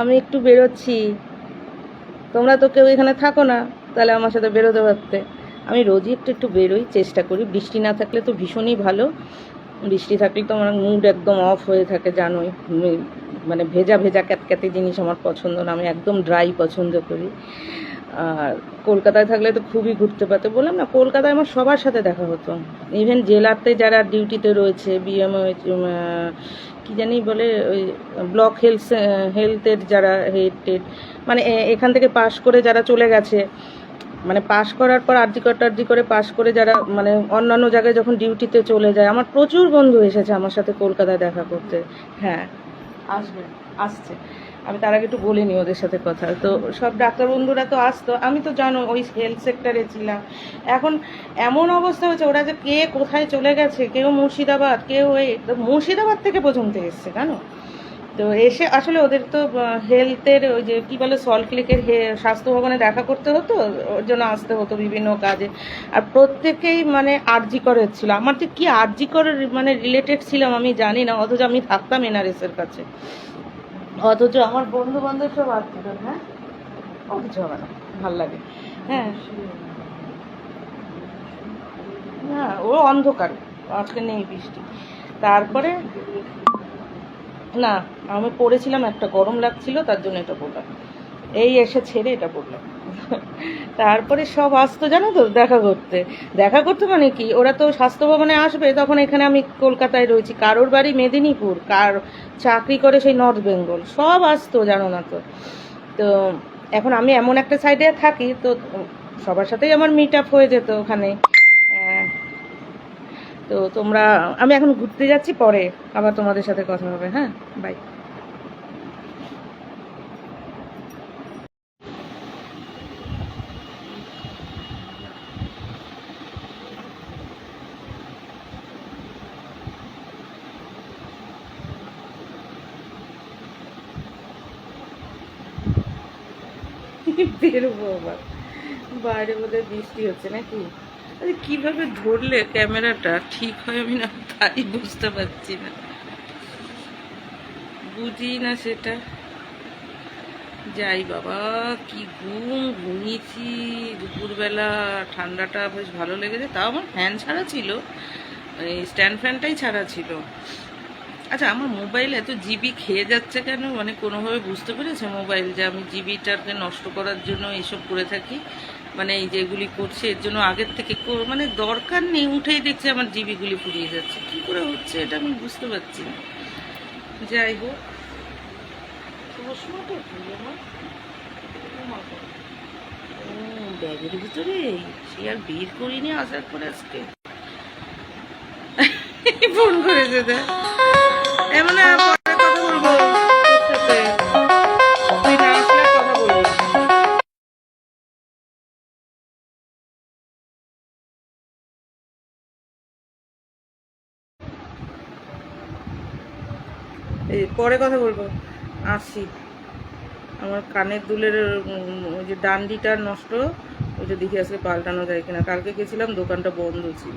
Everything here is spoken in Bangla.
আমি একটু বেরোচ্ছি। তোমরা তো কেউ এখানে থাকো না, তাহলে আমার সাথে বেরোতে পারতে আমি রোজই একটু একটু বেরোই, চেষ্টা করি। বৃষ্টি না থাকলে তো ভীষণই ভালো। বৃষ্টি থাকলে তো আমার মুড একদম অফ হয়ে থাকে, জানোই। মানে ভেজা ভেজা ক্যাতক্যাতে জিনিস আমার পছন্দ না, আমি একদম ড্রাই পছন্দ করি। আর কলকাতায় থাকলে তো খুবই ঘুরতে পারতো। বললাম, না, কলকাতায় আমার সবার সাথে দেখা হতো। ইভেন জেলাতে যারা ডিউটিতে রয়েছে বিএম কি জানি বলে, ওই ব্লক হেলথ হেলথের যারা হেড টেড মানে এখান থেকে পাশ করে যারা চলে গেছে মানে পাশ করার পর আর্জি করে টার্জি করে পাশ করে যারা মানে অন্যান্য জায়গায় যখন ডিউটিতে চলে যায়, আমার প্রচুর বন্ধু এসেছে আমার সাথে কলকাতায় দেখা করতে। হ্যাঁ। আসবে, আসছে। আমি তার আগে একটু বলিনি ওদের সাথে কথা। তো সব ডাক্তার বন্ধুরা তো আসতো। আমি তো জানো, ওই হেলথ সেক্টরে ছিলাম। এখন এমন অবস্থা হয়েছে, ওরা যে কে কোথায় চলে গেছে, কেউ মুর্শিদাবাদ, কেউ এই মুর্শিদাবাদ থেকে পর্যন্ত এসছে, জানো? তো এসে আসলে ওদের তো হেলথের ওই যে কী বলে সল্ট লেকের স্বাস্থ্য ভবনে দেখা করতে হতো, ওর জন্য আসতে হতো বিভিন্ন কাজে। আর প্রত্যেকেই মানে আরজি করে ছিল আমার যে কি আরজি করে মানে রিলেটেড ছিলাম আমি জানি না, অথচ আমি থাকতাম এনআরএসের কাছে। অথচ আমার বন্ধু বান্ধব সব করে হ্যাঁ? কিছু হবে না, ভালো লাগে। হ্যাঁ। না, ও অন্ধকার আজকে নেই বৃষ্টি। তারপরে না, আমি পড়েছিলাম একটা গরম লাগছিল, তার জন্য এটা পড়লাম এই এসে ছেড়ে এটা পড়লাম তারপরে সব আসতো, জানো তো, দেখা করতে। দেখা করতে মানে কি, ওরা তো স্বাস্থ্য ভবনে আসবে, তখন এখানে আমি কলকাতায় রয়েছি। কারোর বাড়ি মেদিনীপুর, কার চাকরি করে সেই নর্থ বেঙ্গল, সব আসতো, জানো না তো। তো এখন আমি এমন একটা সাইডে থাকি, তো সবার সাথেই আমার মিট আপ হয়ে যেত ওখানে। তো তোমরা, আমি এখন ঘুরতে যাচ্ছি, পরে আবার তোমাদের সাথে কথা হবে হ্যাঁ? বাই আবার। বাইরে বোধহয় বৃষ্টি হচ্ছে নাকি? আরে কীভাবে ধরলে ক্যামেরাটা? ঠিক হয় আমি না, তাই বুঝতে পারছি না। বুঝি না সেটা। যাই বাবা, কি ঘুম, ঘুমিয়েছি। দুপুরবেলা ঠান্ডাটা বেশ ভালো লেগেছে, তাও আমার ফ্যান ছাড়া ছিল। এই স্ট্যান্ড ফ্যানটাই ছাড়া ছিল। আচ্ছা আমার মোবাইল এত জিবি খেয়ে যাচ্ছে কেন? মানে কোনোভাবে বুঝতে পেরেছে মোবাইল যে আমি জিবিটাকে নষ্ট করার জন্য এইসব করে থাকি? মানে এই যেগুলি করছে, এর জন্য আগের থেকে মানে দরকার নেই, উঠেই দেখছি আমার জিবিগুলি ফুরিয়ে যাচ্ছে। কী করে হচ্ছে এটা আমি বুঝতে পারছি না। যাই হোক। ব্যাগের ভিতরে? সে আর বের করিনি আসার পরে আজকে। ফোন করেছে এমন পরে কথা বলব। পরে কথা বলব। আসি। আমার কানের দুলের ওই যে ডান্ডিটা নষ্ট ওইটা দেখি আজকে পাল্টানো যায় কিনা। কালকে গেছিলাম, দোকানটা বন্ধ ছিল।